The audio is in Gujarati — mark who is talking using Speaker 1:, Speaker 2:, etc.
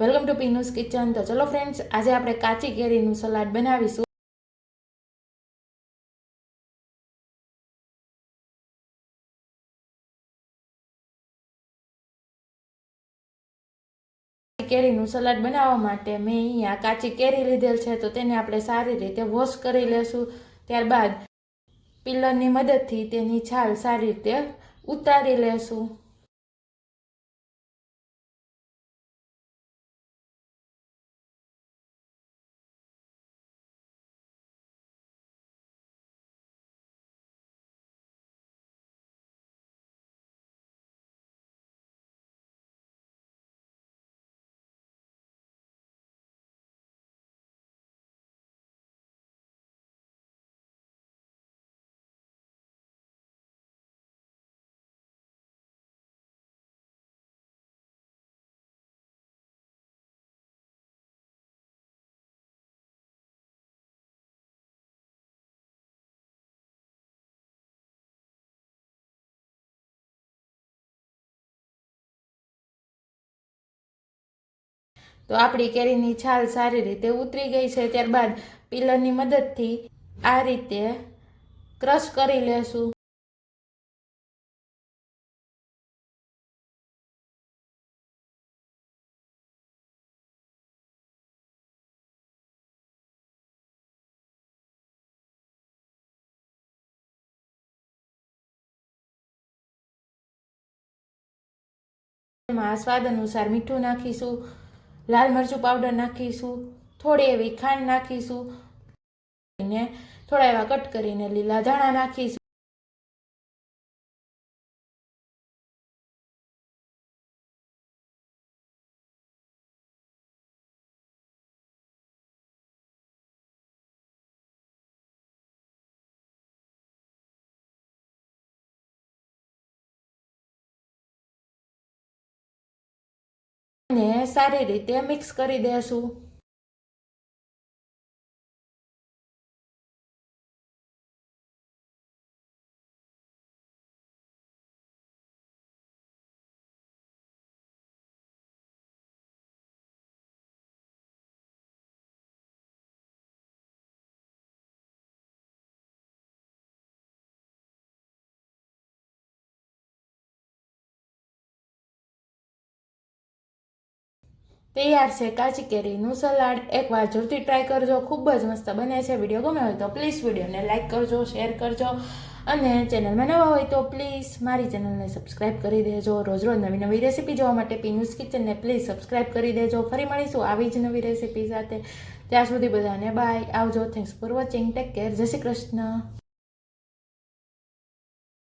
Speaker 1: વેલકમ ટુ પીનુસ કિચન તો ચલો ફ્રેન્ડ્સ આજે આપણે કાચી કેરીનું સલાડ બનાવીશું. કેરીનું સલાડ બનાવવા માટે મેં અહીંયા કાચી કેરી લીધેલ છે, તો તેને આપણે સારી રીતે વોશ કરી લેશું. ત્યારબાદ, પિલરની મદદથી તેની છાલ સારી રીતે ઉતારી લેશું. તો આપણી કેરીની છાલ સારી રીતે ઉતરી ગઈ છે, ત્યારબાદ પિલરની મદદથી આ રીતે ક્રશ કરી લેશું. એમાં સ્વાદ અનુસાર મીઠું નાખીશું. લાલ મરચું પાવડર નાખીશું, થોડી એવી ખાંડ નાખીશું, ને થોડા એવા કટ કરીને લીલા ધાણા નાખીશું. અને સારી રીતે મિક્સ કરી દેશું. તૈયાર છે કાચી કેરીનું સલાડ. એકવાર જરૂરથી ટ્રાય કરજો, ખૂબ જ મસ્ત બને છે વીડિયો. ગમે હોય તો પ્લીઝ વિડીયોને લાઇક કરજો શેર કરજો. અને ચેનલમાં નવા હોય તો પ્લીઝ મારી ચેનલને સબસ્ક્રાઇબ કરી દેજો. રોજ રોજ નવી નવી રેસીપી જોવા માટે પીનુસ કિચનને પ્લીઝ સબસ્ક્રાઇબ કરી દેજો. ફરી મળીશું આવી જ નવી રેસીપી સાથે. ત્યાં સુધી બધાને બાય આવજો. Thanks for watching take care જય શ્રી કૃષ્ણ.